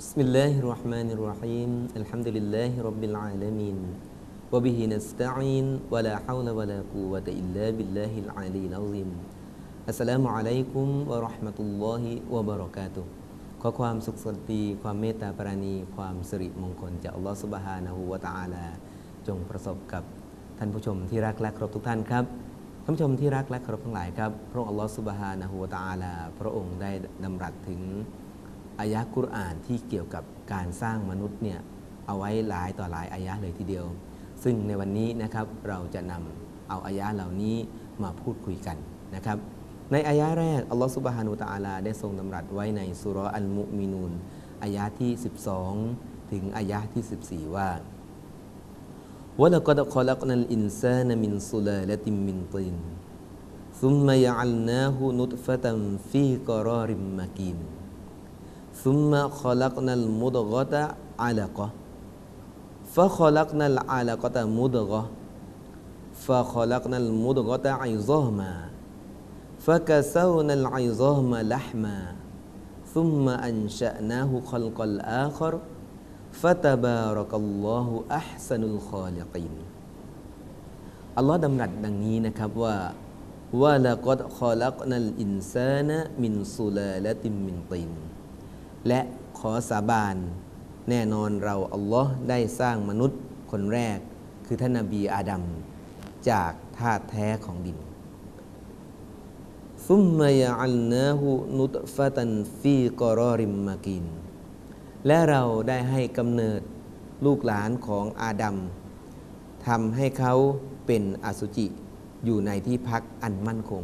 بسم الله الرحمن الرحيم الحمد لله رب العالمين وبه نستعين ولا حول ولا قوة إلا بالله العلي العظيم السلام عليكم ورحمة الله وبركاته ขอความสุขสันติความเมตตาปราณี ความสิริมงคลจากอัลลอฮฺสุบฮานะฮูวะตะอาลา จงประสบกับท่านผู้ชมที่รักและเคารพทุกท่านครับ ท่านผู้ชมที่รักและเคารพทั้งหลายครับ พระองค์อัลลอฮฺสุบฮานะฮูวะตะอาลา พระองค์ได้ดำรัสถึง อายะกุรอานที่เกี่ยวกับการสร้างมนุษย์เนี่ยเอาไว้หลายต่อหลายอายะเลยทีเดียว ซึ่งในวันนี้นะครับเราจะนำเอาอายะเหล่านี้มาพูดคุยกันนะครับ ในอายะแรกอัลลอฮฺสุบฮานุตะอาลาได้ทรงดำรัสไว้ในสุรอัลมุมินูนอายะที่ 12 ถึงอายะที่ 14 ว่าวะละกดขลักนัลอินซานมินสุลาลติมมินติน ثم يعلناه نطفة في قرار مكين ثم خلقنا المضغة علقة فخلقنا العلقة مضغة فخلقنا المضغة عظاما فكسونا العظام لحما ثم أنشأناه خلقا آخر فتبارك الله أحسن الخالقين อัลลอฮ์ดำรัสดังนี้นะครับว่าว่าละกดขอลักนัลอินซานะมินสุลาละติมมินติน และขอสาบาน แน่นอนเราอัลลอฮ์ได้สร้างมนุษย์คนแรก คือท่านนบีอาดัมจากธาตุแท้ของดินซุมมายอัลนาหูนุตฟะตันฟีกอรอริมมากิน และเราได้ให้กำเนิดลูกหลานของอาดัมทำให้เขาเป็นอสุจิอยู่ในที่พักอันมั่นคง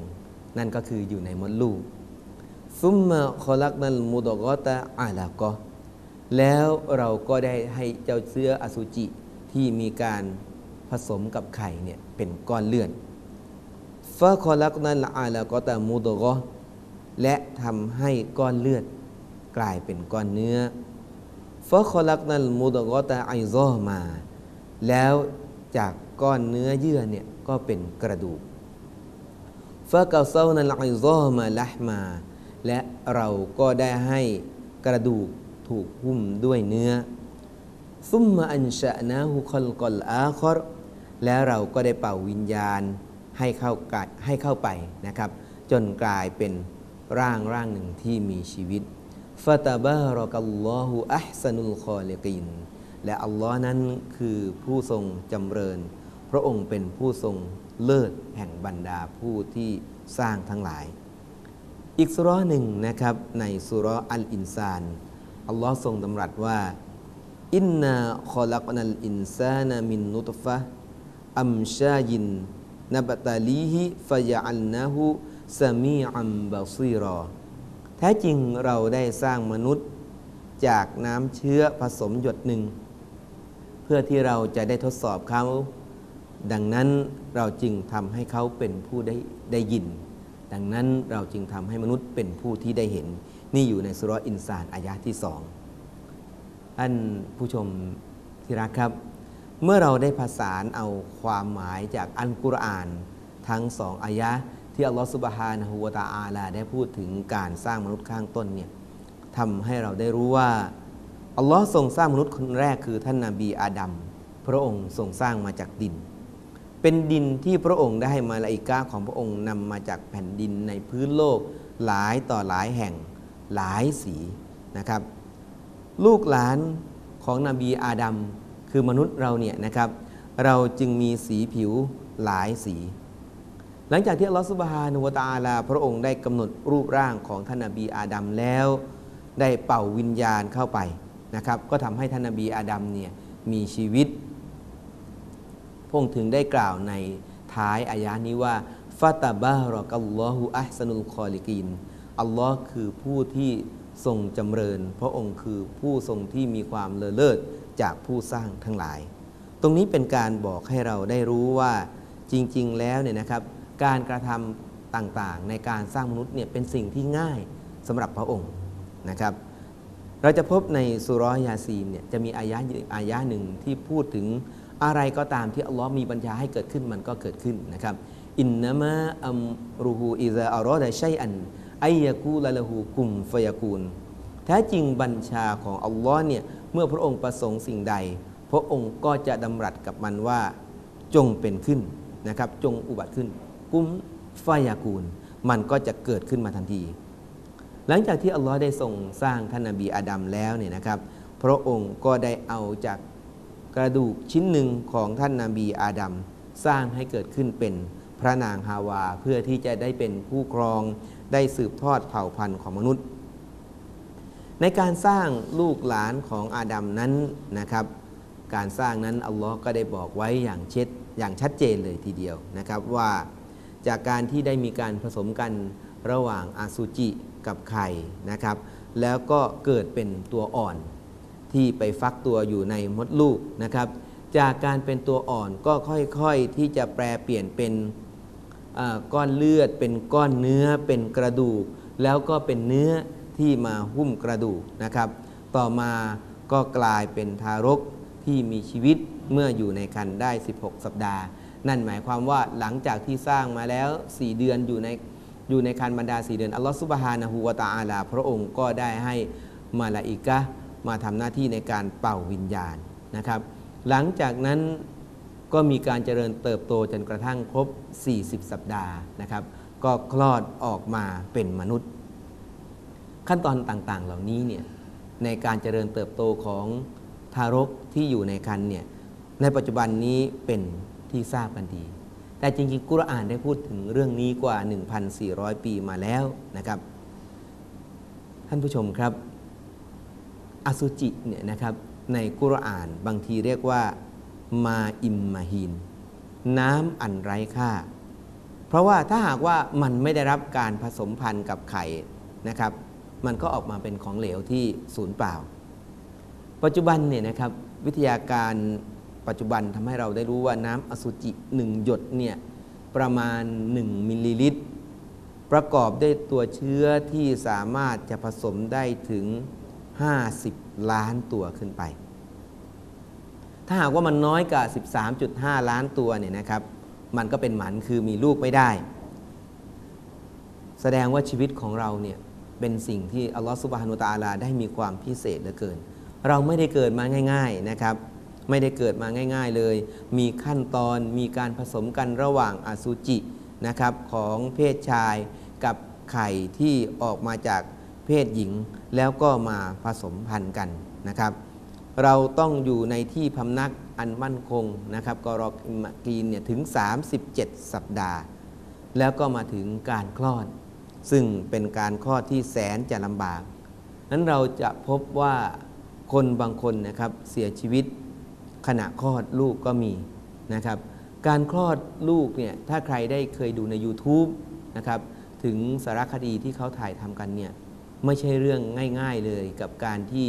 นั่นก็คืออยู่ในมดลูก ซุมมาคอลักนัลมุดกอตะอาลากอแล้วเราก็ได้ให้เจ้าเสื้ออสุจิที่มีการผสมกับไข่เนี่ยเป็นก้อนเลือดฟาคอลักนัลอาลากอตะมุดกอและทำให้ก้อนเลือดกลายเป็นก้อนเนื้อฟาคอลักนัลมุดกอตะไอซอมา แล้วจากก้อนเนื้อเยื่อเนี่ยก็เป็นกระดูกฟากาเซานัลไอซอมาละมา และเราก็ได้ให้กระดูกถูกหุ้มด้วยเนื้อซุมมาอันชะนาหุคอลกอลอาคอรแล้วเราก็ได้เป่าวิญญาณให้เข้าให้เข้าไปนะครับ จนกลายเป็นร่างร่างหนึ่งที่มีชีวิตฟาตาบารอกัลลอฮุอัพสนุลคอเลกิน และอัลลอฮ์นั้นคือผู้ทรงจำเริญ พระองค์เป็นผู้ทรงเลิศแห่งบรรดาผู้ที่สร้างทั้งหลาย อีกสุรหนึ่งนะครับในสุรอัลอินซานอัลลอฮ์ทรงดำรัสว่าอินนาคอลักนัลอินซานามินนุตฟะอัมชายินนบตาลีฮิฟยาอัลนาหูสมีอัมบาซีรอ แท้จริงเราได้สร้างมนุษย์จากน้ำเชื้อผสมหยดหนึ่ง เพื่อที่เราจะได้ทดสอบเขา ดังนั้นเราจึงทำให้เขาเป็นผู้ได้ได้ยิน ดังนั้นเราจึงทำให้มนุษย์เป็นผู้ที่ได้เห็น นี่อยู่ในสุรอินซานอายะที่สองท่านผู้ชมที่รักครับ เมื่อเราได้ภาษานเอาความหมายจากอัลกุรอาน ทั้งสองอายะที่อัลลอฮฺสุบฮานะฮูวตาอาลาได้พูดถึงการสร้างมนุษย์ข้างต้นเนี่ยทำให้เราได้รู้ว่าอัลลอฮ์ทรงสร้างมนุษย์คนแรกคือท่านนาบีอาดัมพระองค์ทรงสร้างมาจากดิน เป็นดินที่พระองค์ได้ให้มาลาอิกาของพระองค์นำมาจากแผ่นดินในพื้นโลกหลายต่อหลายแห่งหลายสีนะครับ ลูกหลานของนบีอาดัมคือมนุษย์เราเนี่ยนะครับ เราจึงมีสีผิวหลายสี หลังจากที่อัลลอฮฺสุบฮานุวตาลา พระองค์ได้กำหนดรูปร่างของท่านนบีอาดัมแล้ว ได้เป่าวิญญาณเข้าไปนะครับ ก็ทำให้ท่านนบีอาดัมเนี่ยมีชีวิต พงถึงได้กล่าวในท้ายอายะนี้ว่าฟาตาบารอกัลลอฮุอัสนุลคอลิกิน อัลลอฮ์คือผู้ที่ทรงจำเริญ พระองค์คือผู้ทรงที่มีความเลอเลิศจากผู้สร้างทั้งหลาย ตรงนี้เป็นการบอกให้เราได้รู้ว่าจริง ๆ แล้วเนี่ยนะครับ การกระทำต่างๆ ในการสร้างมนุษย์เนี่ยเป็นสิ่งที่ง่ายสำหรับพระองค์นะครับ เราจะพบในสุรยาซีนเนี่ยจะมีอายะอายะหนึ่งที่พูดถึง อะไรก็ตามที่อัลลอฮ์มีบัญชาให้เกิดขึ้นมันก็เกิดขึ้นนะครับอินนามะอัมรูฮูอิซาอารอดะชัยอันไอยะกูลละหูกุมฟยากูลแท้จริงบัญชาของอัลลอฮ์เนี่ยเมื่อพระองค์ประสงค์สิ่งใด พระองค์ก็จะดำรัสกับมันว่าจงเป็นขึ้นนะครับ จงอุบัติขึ้น กุมฟายากูล มันก็จะเกิดขึ้นมาทันที หลังจากที่อัลลอฮ์ได้ทรงสร้างท่านนบีอาดัมแล้วเนี่ยนะครับ พระองค์ก็ได้เอาจาก กระดูกชิ้นหนึ่งของท่านนาบีอาดัมสร้างให้เกิดขึ้นเป็นพระนางฮาวาเพื่อที่จะได้เป็นผู้ครองได้สืบทอดเผ่าพันธุ์ของมนุษย์ ในการสร้างลูกหลานของอาดัมนั้นนะครับ การสร้างนั้นอัลลอฮ์ก็ได้บอกไว้อย่างเช็ดอย่างชัดเจนเลยทีเดียวนะครับว่าจากการที่ได้มีการผสมกันระหว่างอาซูจิกับไข่นะครับ แล้วก็เกิดเป็นตัวอ่อน ที่ไปฟักตัวอยู่ในมดลูกนะครับ จากการเป็นตัวอ่อนก็ค่อยๆที่จะแปลเปลี่ยนเป็นก้อนเลือด เป็นก้อนเนื้อ เป็นกระดูก แล้วก็เป็นเนื้อที่มาหุ้มกระดูกนะครับ ต่อมาก็กลายเป็นทารกที่มีชีวิตเมื่ออยู่ในครรภ์ได้ 16 สัปดาห์ นั่นหมายความว่าหลังจากที่สร้างมาแล้ว 4 เดือนอยู่ในอยู่ในครรภ์บรรดา 4 เดือนอัลลอฮฺสุบฮานะฮูวาตาอาลา พระองค์ก็ได้ให้มาลาอิกะ มาทำหน้าที่ในการเป่าวิญญาณนะครับ หลังจากนั้นก็มีการเจริญเติบโตจนกระทั่งครบ 40 สัปดาห์นะครับ ก็คลอดออกมาเป็นมนุษย์ ขั้นตอนต่างๆ เหล่านี้เนี่ยในการเจริญเติบโตของทารกที่อยู่ในครรภ์เนี่ยในปัจจุบันนี้เป็นที่ทราบกันดี แต่จริงๆ กุรอานได้พูดถึงเรื่องนี้กว่า 1,400 ปีมาแล้วนะครับ ท่านผู้ชมครับ อสุจิเนี่ยนะครับในกุรอานบางทีเรียกว่ามาอิมมาฮีนน้ำอันไร้ค่า เพราะว่าถ้าหากว่ามันไม่ได้รับการผสมพันธุ์กับไข่นะครับ มันก็ออกมาเป็นของเหลวที่สูญเปล่า ปัจจุบันเนี่ยนะครับวิทยาการปัจจุบันทำให้เราได้รู้ว่าน้ำอสุจิหนึ่งหยดเนี่ยประมาณ 1 มิลลิลิตร ประกอบด้วยตัวเชื้อที่สามารถจะผสมได้ถึง 50 ล้านตัวขึ้นไป ถ้าหากว่ามันน้อยกว่า13.5 ล้านตัวเนี่ยนะครับ มันก็เป็นหมันคือมีลูกไม่ได้ แสดงว่าชีวิตของเราเนี่ยเป็นสิ่งที่อัลลอฮฺสุบฮานุตาลาได้มีความพิเศษเหลือเกิน เราไม่ได้เกิดมาง่าย ๆนะครับ ไม่ได้เกิดมาง่าย ๆเลย มีขั้นตอนมีการผสมกันระหว่างอสุจินะครับของเพศชายกับไข่ที่ออกมาจาก เพศหญิงแล้วก็มาผสมพันธุ์กันนะครับ เราต้องอยู่ในที่พำนักอันมั่นคงนะครับกรอกีนเนี่ยถึง 37 สัปดาห์ แล้วก็มาถึงการคลอด ซึ่งเป็นการคลอดที่แสนจะลำบากนั้นเราจะพบว่าคนบางคนนะครับเสียชีวิตขณะคลอดลูกก็มีนะครับ การคลอดลูกเนี่ยถ้าใครได้เคยดูใน YouTube นะครับถึงสารคดีที่เขาถ่ายทำกันเนี่ย ไม่ใช่เรื่องง่าย ๆเลยกับการที่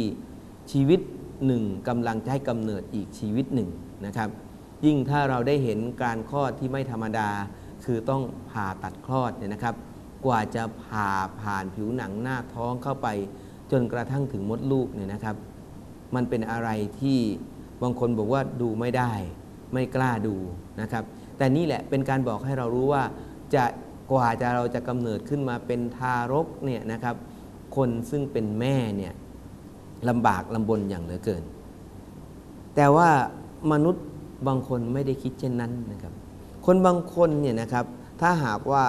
ชีวิตหนึ่งกำลังจะให้กำเนิดอีกชีวิตหนึ่งนะครับ ยิ่งถ้าเราได้เห็นการคลอดที่ไม่ธรรมดา คือต้องผ่าตัดคลอดเนี่ยนะครับ กว่าจะผ่าผ่านผิวหนังหน้าท้องเข้าไป จนกระทั่งถึงมดลูกเนี่ยนะครับ มันเป็นอะไรที่บางคนบอกว่าดูไม่ได้ ไม่กล้าดูนะครับ แต่นี่แหละเป็นการบอกให้เรารู้ว่าจะกว่าจะเราจะกำเนิดขึ้นมาเป็นทารกเนี่ยนะครับ คนซึ่งเป็นแม่เนี่ยลำบากลำบนอย่างเหลือเกิน แต่ว่ามนุษย์บางคนไม่ได้คิดเช่นนั้นนะครับ คนบางคนเนี่ยนะครับถ้าหากว่า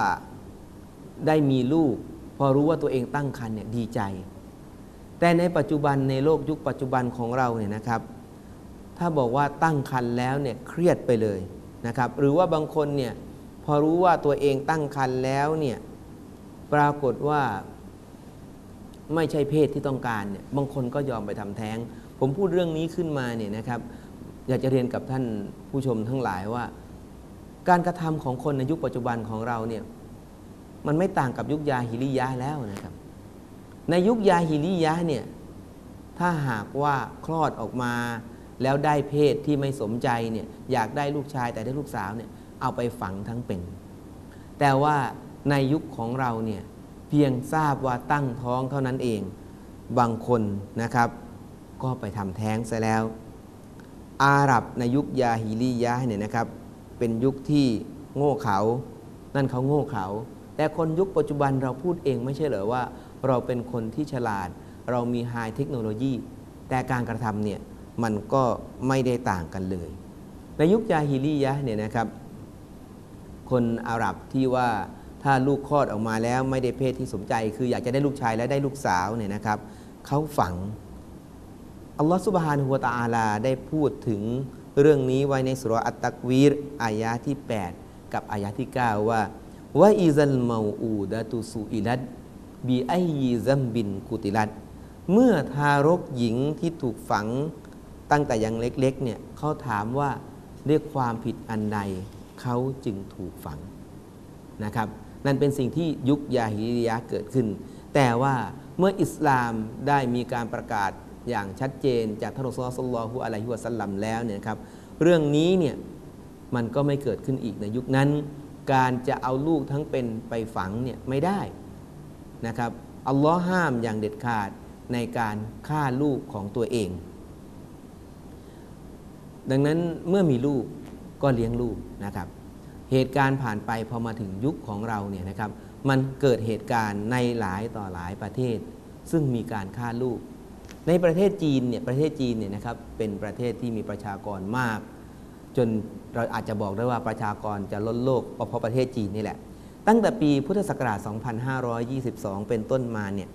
ได้มีลูก พอรู้ว่าตัวเองตั้งครรภ์เนี่ยดีใจ แต่ในปัจจุบันในโลกยุคปัจจุบันของเราเนี่ยนะครับ ถ้าบอกว่าตั้งครรภ์แล้วเนี่ยเครียดไปเลยนะครับ หรือว่าบางคนเนี่ยพอรู้ว่าตัวเองตั้งครรภ์แล้วเนี่ยปรากฏว่า ไม่ใช่เพศที่ต้องการเนี่ยบางคนก็ยอมไปทำแท้ง ผมพูดเรื่องนี้ขึ้นมาเนี่ยนะครับ อยากจะเรียนกับท่านผู้ชมทั้งหลายว่า การกระทำของคนในยุคปัจจุบันของเราเนี่ยมันไม่ต่างกับยุคยาฮิริยะแล้วนะครับ ในยุคยาฮิริยะเนี่ยถ้าหากว่าคลอดออกมาแล้วได้เพศที่ไม่สมใจเนี่ยอยากได้ลูกชายแต่ได้ลูกสาวเนี่ยเอาไปฝังทั้งเป็น แต่ว่าในยุคของเราเนี่ย พียงทราบว่าตั้งท้องเท่านั้นเอง บางคนนะครับ ก็ไปทำแท้งซะแล้ว อาหรับในยุคยาฮิลียะเนี่ยนะครับ เป็นยุคที่โง่เขา นั่นเขาโง่เขา แต่คนยุคปัจจุบันเราพูดเองไม่ใช่เหรอว่า เราเป็นคนที่ฉลาด เรามีไฮเทคโนโลยี แต่การกระทำเนี่ยมันก็ไม่ได้ต่างกันเลย ในยุคยาฮิลียะเนี่ยนะครับ คนอาหรับที่ว่า ถ้าลูกคลอดออกมาแล้วไม่ได้เพศที่สมใจ คืออยากจะได้ลูกชายและได้ลูกสาวเนี่ยนะครับเขาฝังอัลลอฮฺสุบฮานุฮวตาอาลาได้พูดถึงเรื่องนี้ไว้ในสุรอัตตักวีรอายะที่ 8 กับอายะที่ 9 ว่าว่าอิซัลมาอูดะตุสุอิลัดบีไอยีซัมบินกุติลัดเมื่อทารกหญิงที่ถูกฝังตั้งแต่ยังเล็กๆเนี่ยเขาถามว่าเรียความผิดอันใดเขาจึงถูกฝังนะครับ นั่นเป็นสิ่งที่ยุคยาฮิลิยะเกิดขึ้น แต่ว่าเมื่ออิสลามได้มีการประกาศอย่างชัดเจนจากท่านอัลลสัลลอฮุอะลัยฮิวะสัลลัมแล้วเนี่ยครับเรื่องนี้เนี่ยมันก็ไม่เกิดขึ้นอีกในยุคนั้น การจะเอาลูกทั้งเป็นไปฝังเนี่ยไม่ได้นะครับอัลลอฮ์ห้ามอย่างเด็ดขาดในการฆ่าลูกของตัวเอง ดังนั้นเมื่อมีลูกก็เลี้ยงลูกนะครับ เหตุการณ์ผ่านไปพอมาถึงยุคของเราเนี่ยนะครับมันเกิดเหตุการณ์ในหลายต่อหลายประเทศ ซึ่งมีการฆ่าลูก ในประเทศจีนเนี่ยประเทศจีนเนี่ยนะครับเป็นประเทศที่มีประชากรมาก จนเราอาจจะบอกได้ว่าประชากรจะล้นโลกเพราะประเทศจีนนี่แหละ ตั้งแต่ปีพุทธศักราช 2522 เป็นต้นมาเนี่ย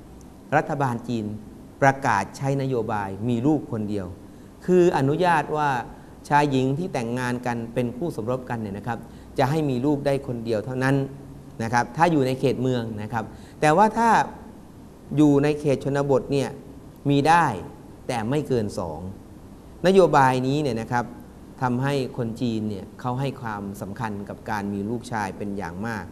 รัฐบาลจีนประกาศใช้นโยบายมีลูกคนเดียว คืออนุญาตว่าชายหญิงที่แต่งงานกันเป็นคู่สมรสกันเนี่ยนะครับ จะให้มีลูกได้คนเดียวเท่านั้นนะครับ ถ้าอยู่ในเขตเมืองนะครับ แต่ว่าถ้าอยู่ในเขตชนบทเนี่ยมีได้แต่ไม่เกินสองนโยบายนี้เนี่ยนะครับทำให้คนจีนเนี่ยเขาให้ความสำคัญกับการมีลูกชายเป็นอย่างมาก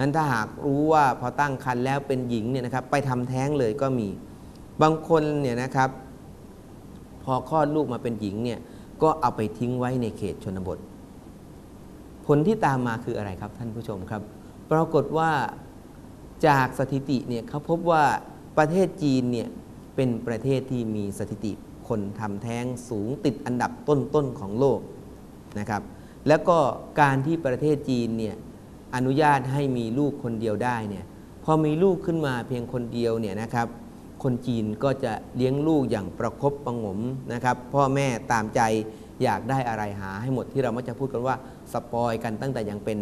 นั้นถ้าหากรู้ว่าพอตั้งครรภ์แล้วเป็นหญิงเนี่ยนะครับไปทำแท้งเลยก็มี บางคนเนี่ยนะครับ พอคลอดลูกมาเป็นหญิงเนี่ยก็เอาไปทิ้งไว้ในเขตชนบท ผลที่ตามมาคืออะไรครับท่านผู้ชมครับ ปรากฏว่าจากสถิติเนี่ยเขาพบว่าประเทศจีนเนี่ยเป็นประเทศที่มีสถิติคนทำแท้งสูงติดอันดับต้นๆของโลกนะครับแล้วก็การที่ประเทศจีนเนี่ยอนุญาตให้มีลูกคนเดียวได้เนี่ยพอมีลูกขึ้นมาเพียงคนเดียวเนี่ยนะครับ คนจีนก็จะเลี้ยงลูกอย่างประครบประงมนะครับ พ่อแม่ตามใจอยากได้อะไรหาให้หมดที่เรามักจะพูดกันว่า สปอยกันตั้งแต่ยังเป็น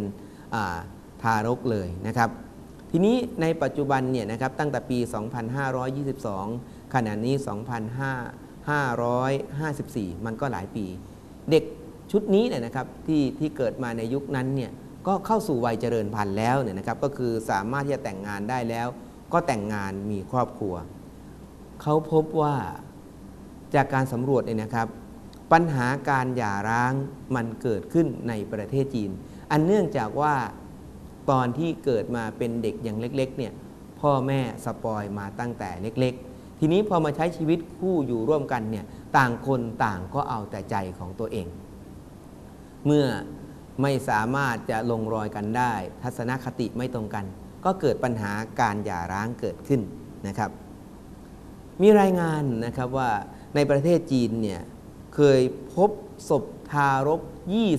ทารกเลยนะครับ ทีนี้ในปัจจุบันเนี่ยนะครับตั้งแต่ปี 2522 ขณะนี้ 2554 มันก็หลายปี เด็กชุดนี้เนี่ยนะครับที่ที่เกิดมาในยุคนั้นเนี่ยก็เข้าสู่วัยเจริญพันธุ์แล้วเนี่ยนะครับก็คือสามารถที่จะแต่งงานได้แล้ว ก็แต่งงานมีครอบครัว เขาพบว่าจากการสำรวจเนี่ยนะครับ ปัญหาการหย่าร้างมันเกิดขึ้นในประเทศจีน อันเนื่องจากว่าตอนที่เกิดมาเป็นเด็กอย่างเล็กๆเนี่ยพ่อแม่สปอยมาตั้งแต่เล็กๆ ทีนี้พอมาใช้ชีวิตคู่อยู่ร่วมกันเนี่ยต่างคนต่างก็เอาแต่ใจของตัวเอง เมื่อไม่สามารถจะลงรอยกันได้ ทัศนคติไม่ตรงกัน ก็เกิดปัญหาการหย่าร้างเกิดขึ้นนะครับ มีรายงานนะครับว่าในประเทศจีนเนี่ย เคยพบศพทารก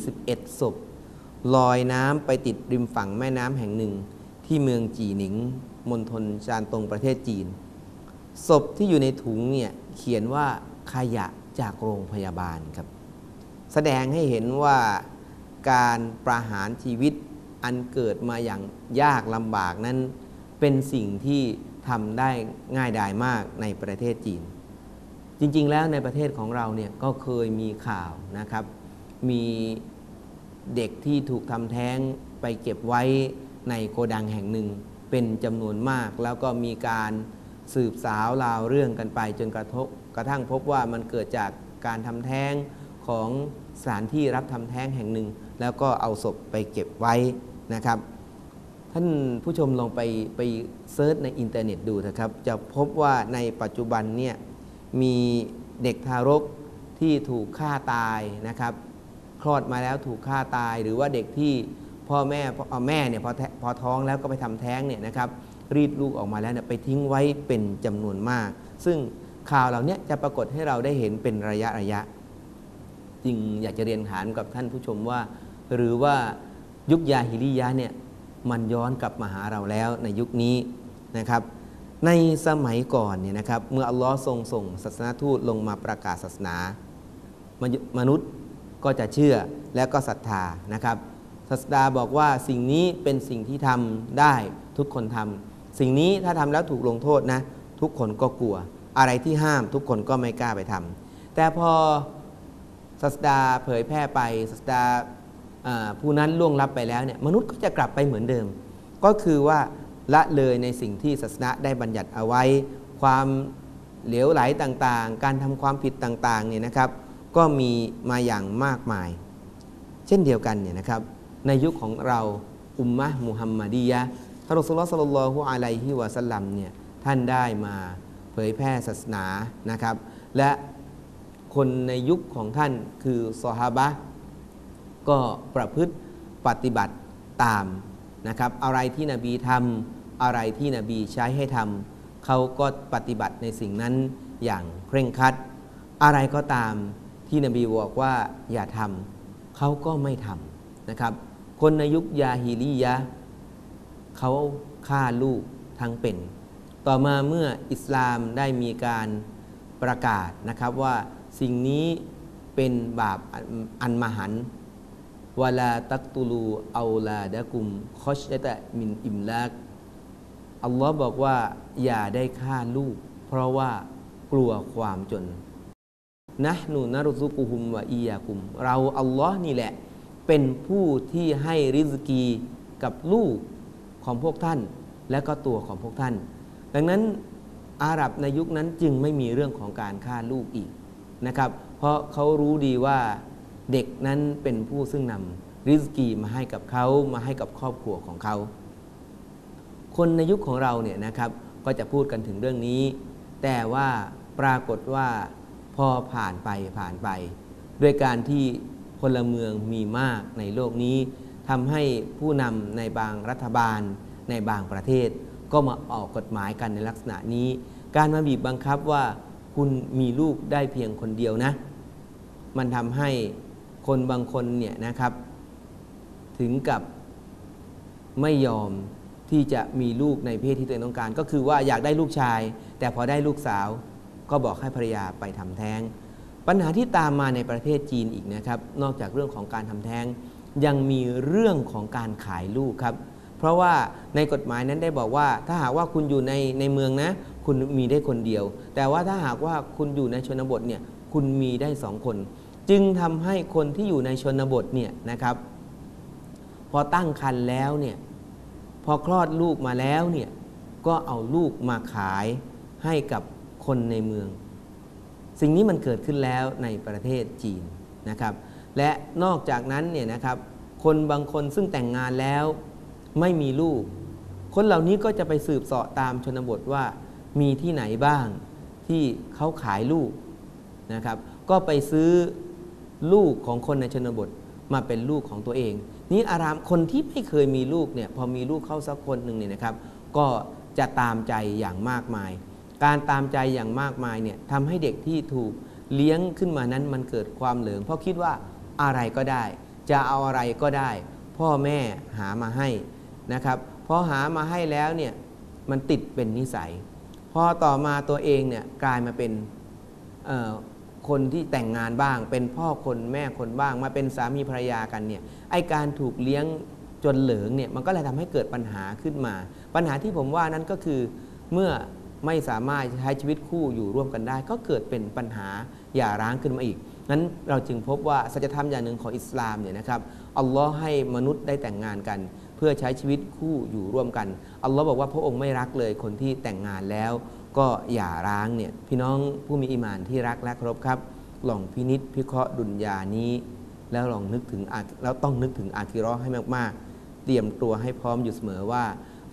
21 ศพ ลอยน้ำไปติดริมฝั่งแม่น้ำแห่งหนึ่ง ที่เมืองจีหนิงมณฑลชานตงประเทศจีน ศพที่อยู่ในถุงเนี่ยเขียนว่าขยะจากโรงพยาบาลครับ แสดงให้เห็นว่าการประหารชีวิตอันเกิดมาอย่างยากลำบากนั้น เป็นสิ่งที่ทำได้ง่ายดายมากในประเทศจีน จริง ๆ แล้วในประเทศของเราเนี่ยก็เคยมีข่าวนะครับ มีเด็กที่ถูกทำแท้งไปเก็บไว้ในโกดังแห่งหนึ่งเป็นจำนวนมาก แล้วก็มีการสืบสาวราวเรื่องกันไป จนกระทบกระทั่งพบว่ามันเกิดจากการทำแท้งของสถานที่รับทำแท้งแห่งหนึ่ง แล้วก็เอาศพไปเก็บไว้นะครับ ท่านผู้ชมลองไปไปเซิร์ชในอินเทอร์เน็ตดูนะครับ จะพบว่าในปัจจุบันเนี่ย มีเด็กทารกที่ถูกฆ่าตายนะครับคลอดมาแล้วถูกฆ่าตายหรือว่าเด็กที่พ่อแม่แม่เนี่ยพอพอท้องแล้วก็ไปทำแท้งเนี่ยนะครับรีดลูกออกมาแล้วเนี่ยไปทิ้งไว้เป็นจำนวนมาก ซึ่งข่าวเหล่านี้จะปรากฏให้เราได้เห็นเป็นระยะระยะ จึงอยากจะเรียนถามกับท่านผู้ชมว่า หรือว่ายุคยาฮิริยะเนี่ยมันย้อนกลับมาหาเราแล้วในยุคนี้นะครับ ในสมัยก่อนเนี่ยนะครับเมื่ออัลลอฮ์ทรงส่งศาสนาทูตลงมาประกาศศาสนามนุษย์ก็จะเชื่อและก็ศรัทธานะครับศาสดาบอกว่าสิ่งนี้เป็นสิ่งที่ทำได้ทุกคนทำสิ่งนี้ถ้าทำแล้วถูกลงโทษนะทุกคนก็กลัว อะไรที่ห้ามทุกคนก็ไม่กล้าไปทำแต่พอศาสดาเผยแพร่ไปศาสดาผู้นั้นล่วงลับไปแล้วเนี่ยมนุษย์ก็จะกลับไปเหมือนเดิม ก็คือว่า ละเลยในสิ่งที่ศาสนาได้บัญญัติเอาไว้ ความเหลวไหลต่างๆ การทำความผิดต่างๆเนี่ยนะครับ ก็มีมาอย่างมากมาย เช่นเดียวกันเนี่ยนะครับ ในยุคของเราอุมมะมุฮัมมัดียะท่านรอสูลุลอฮ์ศ็อลลัลลอฮุอะลัยฮิวะสัลลัมเนี่ยท่านได้มาเผยแพร่ศาสนานะครับ และคนในยุคของท่านคือซอฮาบะก็ประพฤติปฏิบัติตาม นะครับอะไรที่นบีทำอะไรที่นบีใช้ให้ทำเขาก็ปฏิบัติในสิ่งนั้นอย่างเคร่งครัด อะไรก็ตามที่นบีบอกว่าอย่าทำเขาก็ไม่ทำนะครับ คนในยุคยาฮิลียะเขาฆ่าลูกทั้งเป็น ต่อมาเมื่ออิสลามได้มีการประกาศนะครับว่าสิ่งนี้เป็นบาปอันอันมหันต์ วลาตักตุลูเอาลาดะกุมคอชตะมินอิมลากอัลลอฮ์บอกว่า อย่าได้ฆ่าลูก เพราะว่ากลัวความจนนะหนูนรุซุกุฮุมวะอียากุม เราอัลลอฮ์นี่แหละ เป็นผู้ที่ให้ริสกีกับลูกของพวกท่าน และก็ตัวของพวกท่าน ดังนั้นอาหรับในยุคนั้นจึงไม่มีเรื่องของการฆ่าลูกอีกนะครับ เพราะเขารู้ดีว่า เด็กนั้นเป็นผู้ซึ่งนำริสกีมาให้กับเขามาให้กับครอบครัวของเขา คนในยุคของเราเนี่ยนะครับก็จะพูดกันถึงเรื่องนี้ แต่ว่าปรากฏว่าพอผ่านไปผ่านไป ด้วยการที่พลเมืองมีมากในโลกนี้ทำให้ผู้นำในบางรัฐบาล ในบางประเทศ ก็มาออกกฎหมายกันในลักษณะนี้ การมาบีบบังคับว่าคุณมีลูกได้เพียงคนเดียวนะ มันทำให้ คนบางคนเนี่ยนะครับ ถึงกับไม่ยอมที่จะมีลูกในเพศที่ตัวเองต้องการ ก็คือว่าอยากได้ลูกชาย แต่พอได้ลูกสาว ก็บอกให้ภรรยาไปทำแท้ง ปัญหาที่ตามมาในประเทศจีนอีกนะครับ นอกจากเรื่องของการทำแท้ง ยังมีเรื่องของการขายลูกครับ เพราะว่าในกฎหมายนั้นได้บอกว่า ถ้าหากว่าคุณอยู่ในในเมืองนะ คุณมีได้คนเดียว แต่ว่าถ้าหากว่าคุณอยู่ในชนบทเนี่ยคุณมีได้สองคน จึงทำให้คนที่อยู่ในชนบทเนี่ยนะครับ พอตั้งครรภ์แล้วเนี่ยพอคลอดลูกมาแล้วเนี่ยก็เอาลูกมาขายให้กับคนในเมือง สิ่งนี้มันเกิดขึ้นแล้วในประเทศจีนนะครับ และนอกจากนั้นเนี่ยนะครับ คนบางคนซึ่งแต่งงานแล้วไม่มีลูก คนเหล่านี้ก็จะไปสืบเสาะตามชนบทว่ามีที่ไหนบ้างที่เขาขายลูกนะครับ ก็ไปซื้อ ลูกของคนในชนบทมาเป็นลูกของตัวเอง นี่อารามคนที่ไม่เคยมีลูกเนี่ยพอมีลูกเข้าสักคนหนึ่งเนี่ยนะครับ ก็จะตามใจอย่างมากมาย การตามใจอย่างมากมายเนี่ยทำให้เด็กที่ถูกเลี้ยงขึ้นมานั้นมันเกิดความเหลิงเพราะคิดว่าอะไรก็ได้ จะเอาอะไรก็ได้ พ่อแม่หามาให้นะครับพอหามาให้แล้วเนี่ยมันติดเป็นนิสัย พอต่อมาตัวเองเนี่ยกลายมาเป็น คนที่แต่งงานบ้าง เป็นพ่อคนแม่คนบ้าง มาเป็นสามีภรรยากันเนี่ยไอการถูกเลี้ยงจนเหลิงเนี่ยมันก็เลยทำให้เกิดปัญหาขึ้นมา ปัญหาที่ผมว่านั้นก็คือเมื่อไม่สามารถใช้ชีวิตคู่อยู่ร่วมกันได้ ก็เกิดเป็นปัญหาหย่าร้างขึ้นมาอีกนั้นเราจึงพบว่าสัจธรรมอย่างหนึ่งของอิสลามเนี่ยนะครับอัลลอฮ์ให้มนุษย์ได้แต่งงานกัน เพื่อใช้ชีวิตคู่อยู่ร่วมกันอัลลอฮ์บอกว่าพระองค์ไม่รักเลยคนที่แต่งงานแล้ว ก็อย่าร้างเนี่ยพี่น้องผู้มีอิมานที่รักและเคารพครับลองพินิษพิเคราะห์ดุนยานี้ แล้วลองนึกถึงอาแล้วต้องนึกถึงอาคิราะห์ให้มากๆ เตรียมตัวให้พร้อมอยู่เสมอว่า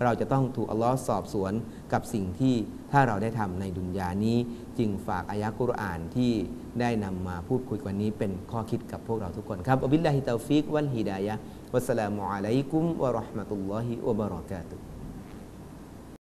เราจะต้องถูกอัลลอฮ์สอบสวนกับสิ่งที่ถ้าเราได้ทำในดุนยานี้ จึงฝากอายะกุรอานที่ได้นำมาพูดคุยกันนี้เป็นข้อคิดกับพวกเราทุกคนครับอับิลลาฮิตาฟิกวัลฮิดายะวัสสลามุอะลัยกุมวะราะห์มะตุลลอฮิวะบะเราะกาตุฮ์